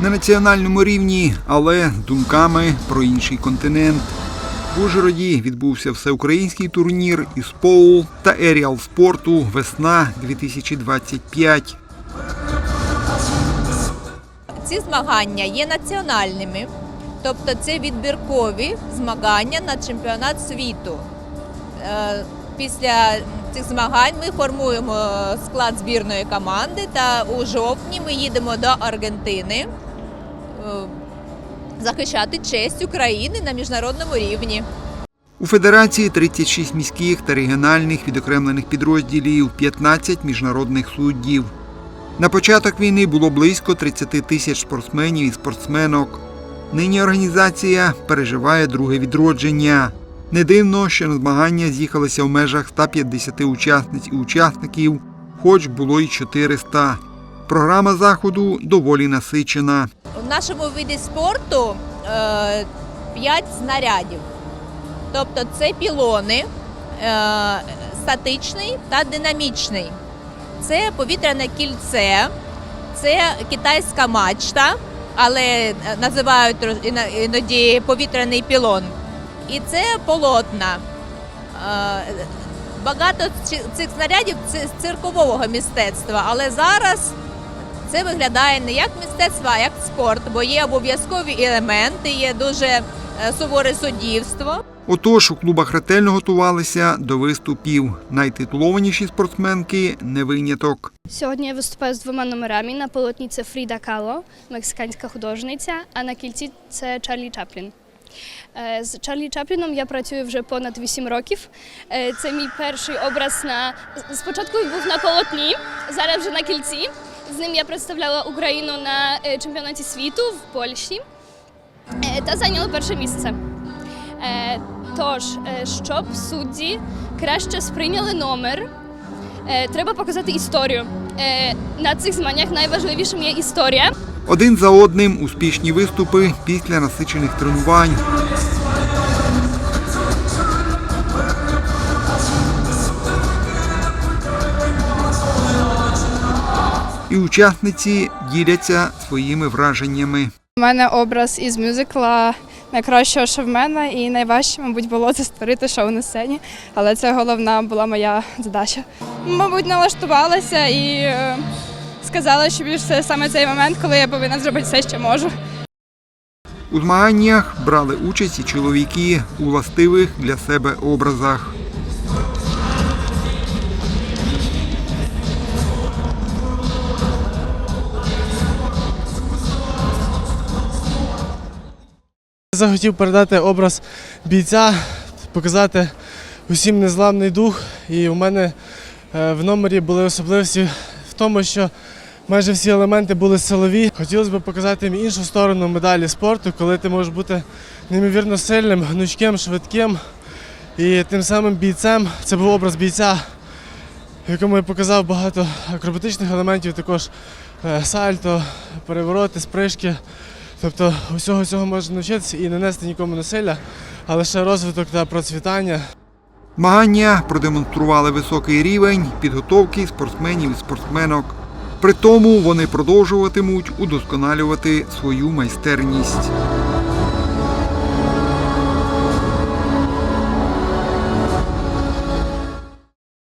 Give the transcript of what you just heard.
національному рівні, але думками про інший континент. В Ужгороді відбувся всеукраїнський турнір із поул та еріал спорту Весна 2025. Ці змагання є національними, тобто це відбіркові змагання на чемпіонат світу. Е, Після цих змагань ми формуємо склад збірної команди та у жовтні ми їдемо до Аргентини захищати честь України на міжнародному рівні. У федерації 36 міських та регіональних відокремлених підрозділів, 15 міжнародних суддів. На початок війни було близько 30 тисяч спортсменів і спортсменок. Нині організація переживає друге відродження. Не дивно, що на змагання з'їхалися в межах 150 учасниць і учасників, хоч було й 400. Програма заходу доволі насичена. Нашому виді спорту е, 5 знарядів. Тобто це пілони, е, статичний та динамічний. Це повітряне кільце, це китайська мачта, але е, називають іноді повітряний пілон. І це полотна. Е, Багато цих снарядів це з циркового мистецтва, але зараз це виглядає не як мистецтво, а як спорт, бо є обов'язкові елементи, є дуже е, суворе суддівство. Отож, у клубах ретельно готувалися до виступів. Найтитулованіші спортсменки не виняток. Сьогодні я виступаю з двома номерами. На полотні це Фріда Кало, мексиканська художниця, а на кільці це Чарлі Чаплін. Е, З Чарлі Чапліном я працюю вже понад 8 років. Е, Це мій перший образ на спочатку був на полотні, зараз вже на кільці. З ним я представляла Україну на е, чемпіонаті світу в Польщі е, та зайняла перше місце. Е, Тож, щоб судді краще сприйняли номер, Треба показати історію. На цих змаганнях найважливішим є історія. Один за одним успішні виступи після насичених тренувань. Учасниці діляться своїми враженнями. У мене образ із мюзикла найкращого, що в мене, і найважче, мабуть, було це створити шоу на сцені. Але це головна була моя задача. Мабуть, налаштувалася і е, сказала, що більше це саме цей момент, коли я повинна зробити все, що можу. У змаганнях брали участь і чоловіки у властивих для себе образах. Захотів передати образ бійця, показати усім незламний дух. І у мене е, в номері були особливості в тому, що майже всі елементи були силові. Хотілося б показати їм іншу сторону медалі спорту, коли ти можеш бути неймовірно сильним, гнучким, швидким і тим самим бійцем. Це був образ бійця, в якому я показав багато акробатичних елементів, також е, сальто, перевороти, спришки. Тобто усього цього можна навчитися і не нести нікому насилля, а лише розвиток та процвітання. Змагання продемонстрували високий рівень підготовки спортсменів і спортсменок. При тому вони продовжуватимуть удосконалювати свою майстерність.